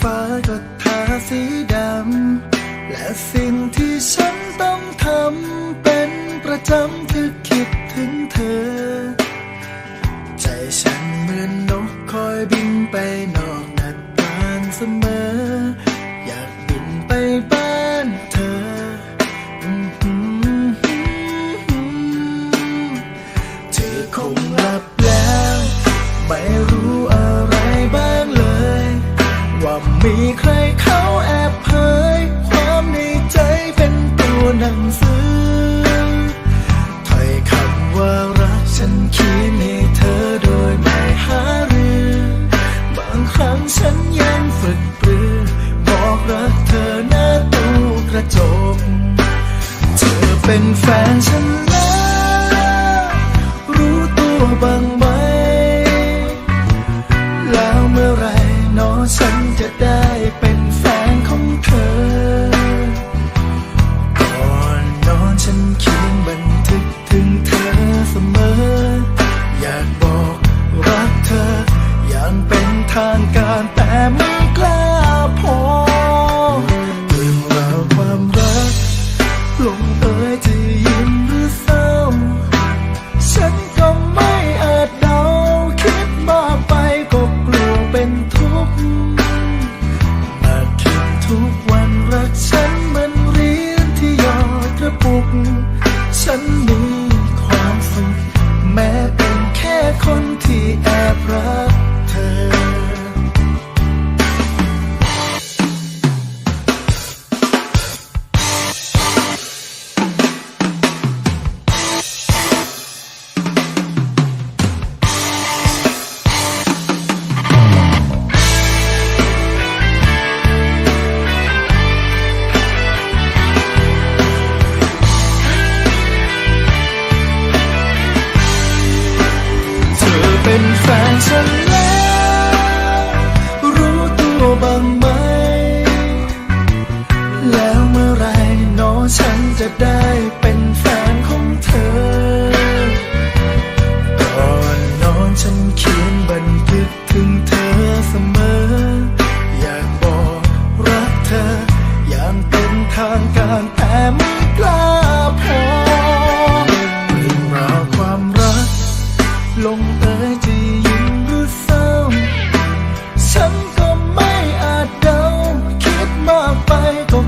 ฟ้าก็ทาสีดำ และสิ่งที่ฉันต้องทำเป็นประจำคือคิดถึงเธอ ใจฉันเหมือนนกคอยบินไปนอกหน้าต่างเสมอ ฉันยังฝึกปรือ บอกรักเธอหน้าตู้กระจก เธอเป็นแฟนฉันแล้วรู้ตัวบ้าง อย่างเป็นทางการแต่ไม่กล้าพอเรื่องราวความรัก ลงเอยจะยิ้มหรือเศร้า ฉันก็ไม่อาจเดา คิดมากไปก็กลัวเป็นทุกข์มาจคิดทุกวันรักฉันเหมือนเหรียญที่หยอดกระปุก ฉันมีความสุขแม้เป็นแค่คนที่แอบรัก เป็นแฟนฉันแล้วรู้ตัวบ้างไหม แล้วเมื่อไรหนอฉันจะได้เป็นแฟนของเธอก่อนนอนฉันเขียนบันทึกถึงเธอเสมอ อยากบอกรักเธออย่างเป็นทางการ งเอ่ยจะยิ้มหรือเศร้า ฉันก็ไม่อาจเดาคิดมากไปก็